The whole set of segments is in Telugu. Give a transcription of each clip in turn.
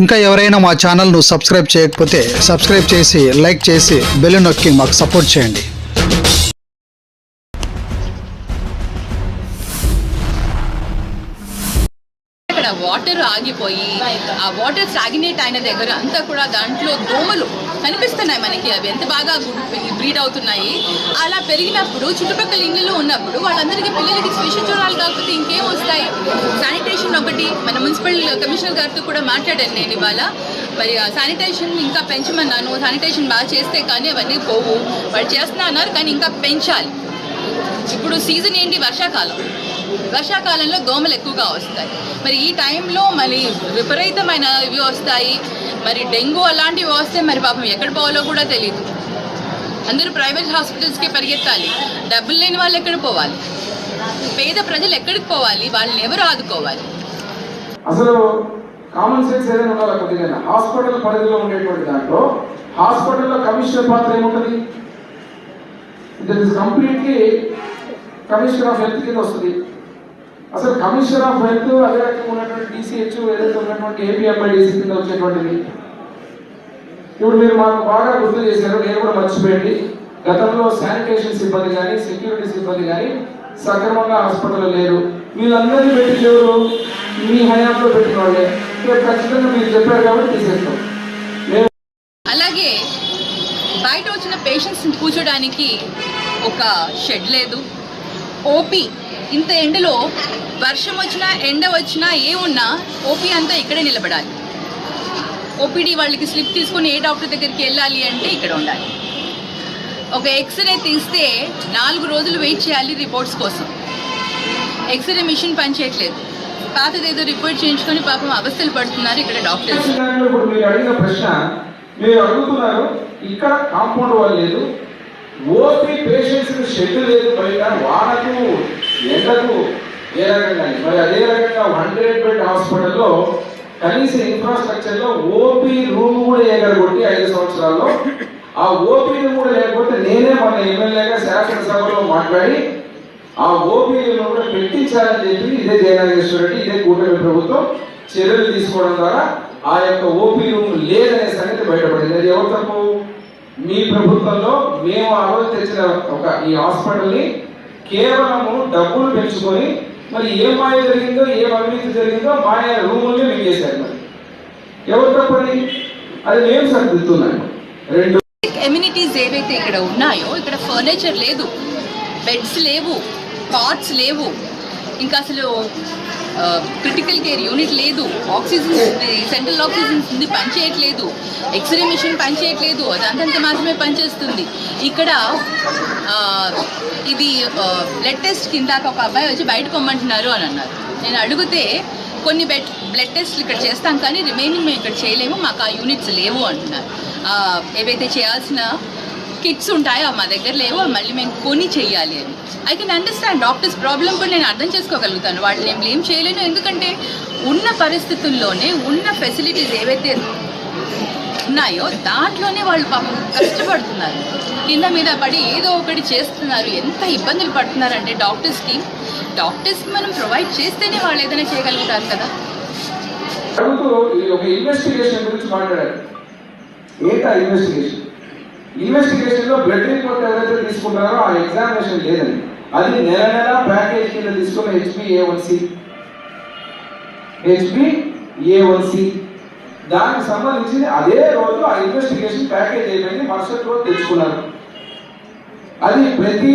ఇంకా ఎవరైనా మా ఛానల్ను సబ్స్క్రైబ్ చేయకపోతే సబ్స్క్రైబ్ చేసి లైక్ చేసి బెల్ నొక్కి మాకు సపోర్ట్ చేయండి. వాటర్ ఆగిపోయి ఆ వాటర్ స్టాగ్నేట్ అయిన దగ్గర అంతా కూడా దాంట్లో దోమలు కనిపిస్తున్నాయి మనకి. అవి ఎంత బాగా బ్రీడ్ అవుతున్నాయి. అలా పెరిగినప్పుడు చుట్టుపక్కల ఇళ్ళలో ఉన్నప్పుడు వాళ్ళందరికీ పిల్లలకి స్పెషల్ చూడాలి కాకపోతే ఇంకేం వస్తాయి? ఒకటి మన మున్సిపల్ కమిషనర్ గారితో కూడా మాట్లాడాను నేను ఇవాళ. మరి ఆ శానిటేషన్ ఇంకా పెంచమన్నాను. శానిటేషన్ బాగా చేస్తే కానీ అవన్నీ పోవు. వాళ్ళు చేస్తున్నా అన్నారు కానీ ఇంకా పెంచాలి. ఇప్పుడు సీజన్ ఏంటి? వర్షాకాలం. వర్షాకాలంలో దోమలు ఎక్కువగా వస్తాయి. మరి ఈ టైంలో మరి విపరీతమైన ఇవి వస్తాయి. మరి డెంగ్యూ అలాంటివి వస్తే మరి పాపం ఎక్కడ పోవాలో కూడా తెలియదు అందరూ ప్రైవేట్ హాస్పిటల్స్కి పరిగెత్తాలి. డబ్బులు లేని వాళ్ళు ఎక్కడ పోవాలి? పేద ప్రజలు ఎక్కడికి పోవాలి? వాళ్ళని ఎవరు ఆదుకోవాలి? అసలు కామన్ సెన్స్ ఏదైనా ఉండాలి కొద్దిగా హాస్పిటల్ పరిధిలో ఉండేటువంటి దాంట్లో హాస్పిటల్లో కమిషనర్ పాత్ర ఏముంటుంది? It is completely commissioner of health కింద వస్తుంది. అసలు కమిషనర్ ఆఫ్ హెల్త్ అదే రకంగా ఉన్నటువంటి డిసిహెచ్ ఏదైతే ఉన్నటువంటి ఏపీఎంఐడిసి కింద వచ్చేటువంటిది. ఇప్పుడు మీరు మాకు బాగా గుర్తు చేశారు నేను కూడా మర్చిపోయింది గతంలో శానిటేషన్ సిబ్బంది కానీ సెక్యూరిటీ సిబ్బంది కానీ సక్రమంగా హాస్పిటల్లో లేరు. వీళ్ళందరినీ పెట్టి ఎవరు? మీ హయాంలో పెట్టిన వాళ్ళే ఖచ్చితంగా మీరు చెప్పారు కాబట్టి తీసేస్తాం. అలాగే బయట వచ్చిన పేషెంట్స్ని కూర్చోడానికి ఒక షెడ్ లేదు. ఓపీ ఇంత ఎండలో వర్షం వచ్చినా ఎండ వచ్చినా ఏ ఉన్నా ఓపీ అంతా ఇక్కడే నిలబడాలి. ఓపీడీ వాళ్ళకి స్లిప్ తీసుకొని ఏ డాక్టర్ దగ్గరికి వెళ్ళాలి అంటే ఇక్కడ ఉండాలి. ఒక ఎక్స్రే తీస్తే నాలుగు రోజులు వెయిట్ చేయాలి రిపోర్ట్స్ కోసం. ఎక్స్రే మిషన్ పనిచేయట్లేదు. పాతదేదో రిపోర్ట్ చేయించుకొని పాపం అవస్థలు పడుతున్నారు ఇక్కడ డాక్టర్స్. దాంట్లో ఇప్పుడు మీరు అడిగిన ప్రశ్న మీరు అడుగుతున్నారు ఇక్కడ కాంపౌండ్ వాళ్ళు లేదు ఓపీ పేషెంట్స్ షెడ్ లేదు బయట వానకు ఎండకు ఏ రకంగా మరి అదే రకంగా హండ్రెడ్ బెడ్ హాస్పిటల్లో కనీస ఇన్ఫ్రాస్ట్రక్చర్లో ఓపీ రూమ్ కూడా ఎగరగొట్టి ఐదు సంవత్సరాల్లో ఆ ఓపీని కూడా లేకపోతే నేనే మన ఎమ్మెల్యేగా శాసనసభలో మాట్లాడి ఆ ఓపీలను కూడా పెట్టించాలని చెప్పి ఇదే జయనాగేశ్వర రెడ్డి ఇదే కూటమి ప్రభుత్వం చర్యలు తీసుకోవడం ద్వారా ఆ యొక్క ఓపీ రూమ్ లేదనే సంగతి బయటపడింది. అది ఎవరు తప్పు? మీ ప్రభుత్వంలో మేము ఆ రోజు తెచ్చిన ఒక ఈ హాస్పిటల్ని కేవలము డబ్బులు పెంచుకొని మరి ఏ మాయ జరిగిందో ఏ అవినీతి జరిగిందో మాయ రూముల్ని మింగేశారు మరి. ఎవరు తప్పని అది? మేము సరిదిద్దుతున్నాను రెండు ఎమ్యూనిటీస్ ఏవైతే ఇక్కడ ఉన్నాయో ఇక్కడ ఫర్నిచర్ లేదు బెడ్స్ లేవు కార్డ్స్ లేవు. ఇంకా అసలు క్రిటికల్ కేర్ యూనిట్ లేదు. ఆక్సిజన్ సెంట్రల్ ఆక్సిజన్ ఉంది పనిచేయట్లేదు. ఎక్స్రే మిషన్ పనిచేయట్లేదు. అది అంతంత మాత్రమే పనిచేస్తుంది. ఇక్కడ ఇది బ్లడ్ టెస్ట్ కింద ఒక అబ్బాయి వచ్చి బయటకు పొమ్మంటున్నారు అని అన్నారు. నేను అడిగితే కొన్ని బెడ్ బ్లడ్ టెస్ట్లు ఇక్కడ చేస్తాం కానీ రిమైనింగ్ మేము ఇక్కడ చేయలేము మాకు ఆ యూనిట్స్ లేవు అంటున్నారు. ఏవైతే చేయాల్సిన కిట్స్ ఉంటాయో అవి మా దగ్గర లేవు అవి మళ్ళీ మేము కొని చెయ్యాలి అని. I can understand doctors problem కూడా నేను అర్థం చేసుకోగలుగుతాను. వాళ్ళు నేను బ్లేమ్ చేయలేను. ఎందుకంటే ఉన్న పరిస్థితుల్లోనే ఉన్న ఫెసిలిటీస్ ఏవైతే ఉన్నాయో దాంట్లోనే వాళ్ళు పాపం కష్టపడుతున్నారు. కింద మీద పడి ఏదో ఒకటి చేస్తున్నారు. ఎంత ఇబ్బందులు పడుతున్నారంటే డాక్టర్స్కి డాక్టర్స్కి మనం ప్రొవైడ్ చేస్తేనే వాళ్ళు ఏదైనా చేయగలుగుతారు కదా. ఒక ఇన్వెస్టిగేషన్ గురించి మాట్లాడారు. ఏంటా ఇన్వెస్టిగేషన్ ఇన్వెస్టిగేషన్లో బ్లడ్ రిపోర్ట్ ఎవరైతే తీసుకుంటారో ఆ ఎగ్జామినేషన్ లేదండి. అది నెల నెల ప్యాకేజ్ కింద తీసుకున్న HB A one C HB A one C దానికి సంబంధించి అదే రోజు ఆ ఇన్వెస్టిగేషన్ ప్యాకేజ్ అయిపోయింది. మరుసటి రోజు తెచ్చుకున్నారు. అది ప్రతి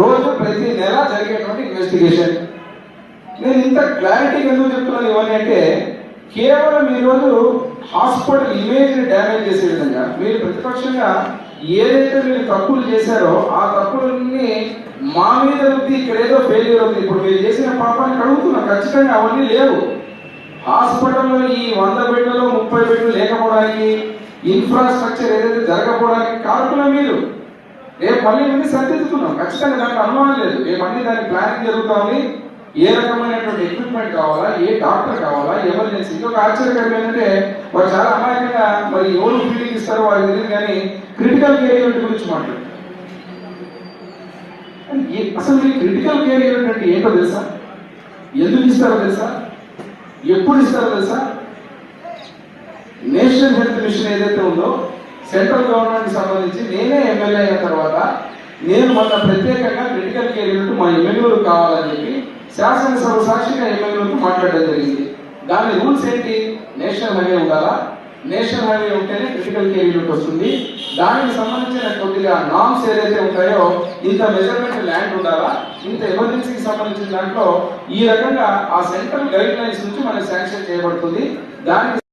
రోజు ప్రతి నెల జరిగేటువంటి ఇన్వెస్టిగేషన్. నేను ఇంత క్లారిటీ ఎందుకు చెప్తున్నాను ఇవన్నీ అంటే కేవలం ఈరోజు హాస్పిటల్ ఇమేజ్ని డ్యామేజ్ చేసే విధంగా మీరు ప్రతిపక్షంగా ఏదైతే మీరు తప్పులు చేశారో ఆ తప్పులన్నీ మా మీద ఉంది ఇక్కడ ఏదో ఫెయిల్యూర్ ఉంది. ఇప్పుడు మీరు చేసిన పాపాన్ని అడుగుతున్నా ఖచ్చితంగా అవన్నీ లేవు. హాస్పిటల్లో ఈ వంద బెడ్లలో ముప్పై బెడ్లు లేకపోవడానికి ఇన్ఫ్రాస్ట్రక్చర్ ఏదైతే జరగకపోవడానికి కారకులు మీరు. రేపు మళ్ళీ ఇవన్నీ సరిదిద్దుతున్నాం. ఖచ్చితంగా దానికి అనుమానం లేదు. రేపు అన్ని దాని ప్లానింగ్ జరుగుతుంది. ఏ రకమైనటువంటి ఎక్విప్మెంట్ కావాలా ఏ డాక్టర్ కావాలా ఎమర్జెన్సీ ఇంకొక ఆశ్చర్యకరం ఏంటంటే వారు చాలా అమాయకంగా మరి ఎవరు ఫీలింగ్ ఇస్తారో వాళ్ళకి తెలియదు కానీ క్రిటికల్ కేర్ యూనిట్ గురించి మాట్లాడు. ఏ- అసలు ఈ క్రిటికల్ కేర్ యూనిట్ అంటే ఏంటో తెలుసా? ఎందుకు ఇస్తారో తెలుసా? ఎప్పుడు ఇస్తారో తెలుసా? నేషనల్ హెల్త్ మిషన్ ఏదైతే ఉందో సెంట్రల్ గవర్నమెంట్ సంబంధించి నేనే ఎమ్మెల్యే అయిన తర్వాత నేను మొన్న ప్రత్యేకంగా క్రిటికల్ కేర్ యూనిట్ మా ఎమ్మెల్యేలు కావాలని శాసనసభ సాక్షిగా ఎమ్మెల్యేలతో మాట్లాడడం జరిగింది. దాని రూల్స్ ఏంటి? నేషనల్ హైవే ఉండాలా? నేషనల్ హైవే ఉంటేనే క్రిటికల్ కేర్ యూనిట్ వస్తుంది. దానికి సంబంధించిన కొద్దిగా నామ్స్ ఏదైతే ఉంటాయో ఇంత మెజర్మెంట్ ల్యాండ్ ఉండాలా? ఇంత ఎమర్జెన్సీకి సంబంధించిన దాంట్లో ఈ రకంగా ఆ సెంట్రల్ గైడ్ లైన్స్ నుంచి మనకి శాంక్షన్ చేయబడుతుంది. దానికి